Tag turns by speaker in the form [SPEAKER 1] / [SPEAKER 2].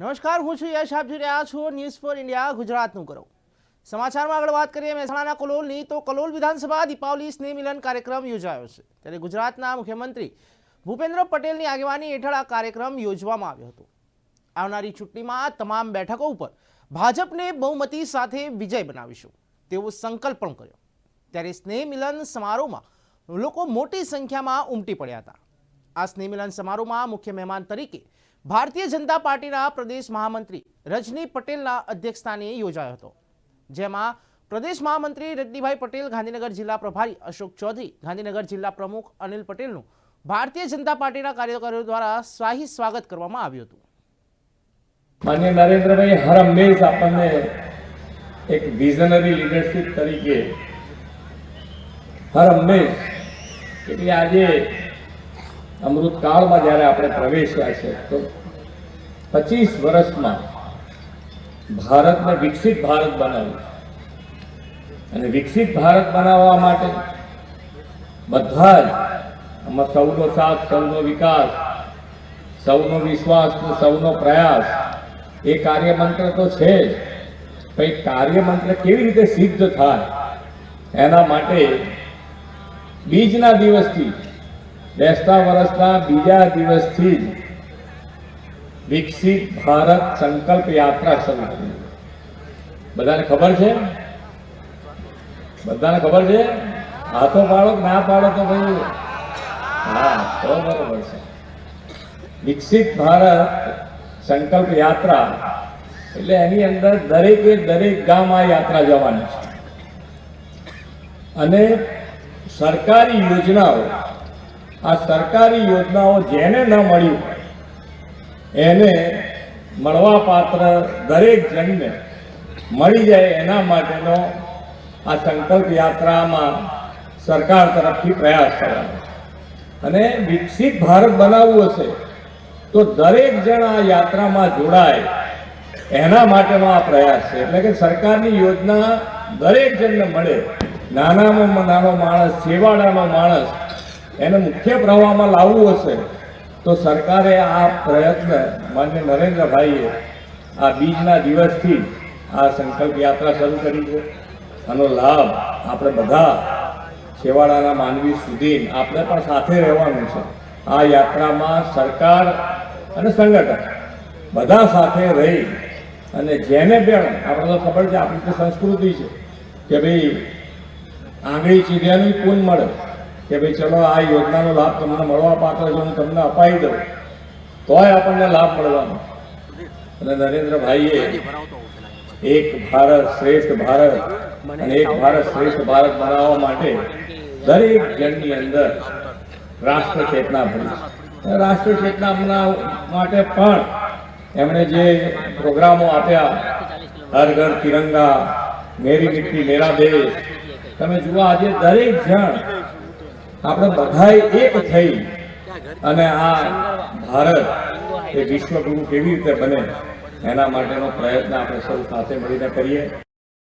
[SPEAKER 1] નમસ્કાર, હું છું યશ. આપ જોઈ રહ્યા છો ન્યૂઝ ફોર ઇન્ડિયા ગુજરાતનું કરો સમાચારમાં આગળ વાત કરીએ, મહેસાણાના કલોલની, તો કલોલ વિધાનસભા દીપાવલી સ્નેહ મિલન કાર્યક્રમ યોજાયો છે. ત્યારે ગુજરાતના મુખ્યમંત્રી ભૂપેન્દ્ર પટેલની આગેવાની હેઠળ આ કાર્યક્રમ યોજવામાં આવ્યો હતો. આવનારી ચૂંટણીમાં તમામ બેઠકો ઉપર ભાજપને બહુમતી સાથે વિજય બનાવીશું, તેવો સંકલ્પ પણ કર્યો. ત્યારે સ્નેહ મિલન સમારોહમાં લોકો મોટી સંખ્યામાં ઉમટી પડ્યા હતા. આ સ્નેહ મિલન સમારોહમાં મુખ્ય મહેમાન તરીકે ભારતીય જનતા પાર્ટીના પ્રદેશ મહામંત્રી રજની પટેલના અધ્યક્ષસ્થાને યોજાયો હતો, જેમાં પ્રદેશ મહામંત્રી રજનીભાઈ પટેલ, ગાંધીનગર જિલ્લા પ્રભારી અશોક ચૌધરી, ગાંધીનગર જિલ્લા પ્રમુખ અનિલ પટેલનું ભારતીય જનતા પાર્ટીના કાર્યકરો દ્વારા શાહી સ્વાગત કરવામાં આવ્યું હતું.
[SPEAKER 2] માન્ય નરેન્દ્રભાઈ, હર હંમેશ આપણને એક વિઝનરી લીડરશિપ તરીકે હર હંમેશ, એટલે આજે અમૃતકાળમાં જ્યારે આપણે પ્રવેશ્યા છે, તો પચીસ વર્ષમાં ભારતને વિકસિત ભારત બનાવ્યું અને વિકસિત ભારત બનાવવા માટે બધા જ આમાં સૌનો સાથ, સૌનો વિકાસ, સૌનો વિશ્વાસ સૌનો પ્રયાસ, એ કાર્યમંત્ર તો છે જ. પણ કાર્યમંત્ર કેવી રીતે સિદ્ધ થાય? એના માટે બીજના દિવસથી, બેસતા વર્ષના બીજા દિવસથી જ વિકસિત ભારત સંકલ્પ યાત્રા શરૂ બધાને ખબર છે? બધાને ખબર છે? હાથો પાડો ના પાડો તો ભાઈ. હા, તો બરોબર છે. વિકસિત ભારત સંકલ્પ યાત્રા એટલે એની અંદર દરેકે દરેક ગામ આ યાત્રા જવાની છે. અને સરકારી યોજનાઓ, આ સરકારી યોજનાઓ જેને ન મળ્યું એને મળવા પાત્ર દરેક જણને મળી જાય એના માટેનો આ સંકલ્પ યાત્રામાં સરકાર તરફથી પ્રયાસ કરવાનો અને વિકસિત ભારત બનાવવું હશે તો દરેક જણ આ યાત્રામાં જોડાય એના માટેનો આ પ્રયાસ છે. એટલે કે સરકારની યોજના દરેક જણને મળે. નાનામાં નાનો માણસ, છેવાડાનો માણસ એને મુખ્ય પ્રવાહમાં લાવવું હશે તો સરકારે આ પ્રયત્ન માન્ય નરેન્દ્રભાઈએ આ બીજના દિવસથી આ સંકલ્પ યાત્રા શરૂ કરી છે. આનો લાભ આપણે બધા છેવાડાના માનવી સુધી આપણે પણ સાથે રહેવાનું છે. આ યાત્રામાં સરકાર અને સંગઠન બધા સાથે રહી અને જેને પણ આપણે તો ખબર છે આપણી સંસ્કૃતિ છે કે ભાઈ આંગળી ચીર્યાની કુન મળે? કે ભાઈ ચલો, આ યોજનાનો લાભ તમને મળવા પાત્ર છે, હું તમને અપાઈ દઉં. તોય આપણને લાભ મળવાનો. અને નરેન્દ્રભાઈએ એક ભારત શ્રેષ્ઠ ભારત અને એક ભારત શ્રેષ્ઠ ભારત બનાવવા માટે દરેક જણની અંદર રાષ્ટ્ર ચેતના ભરી. રાષ્ટ્ર ચેતના માટે પણ એમણે જે પ્રોગ્રામો આપ્યા, હર ઘર તિરંગા, મેરી મિટ્ટી, મેરા દેશ, તમે જુઓ આજે દરેક જણ આપણે બધાએ એક થઈ. અને આ ભારત એ વિશ્વગુરુ કેવી રીતે બને, એના માટેનો પ્રયત્ન આપણે સૌ સાથે મળીને કરીએ.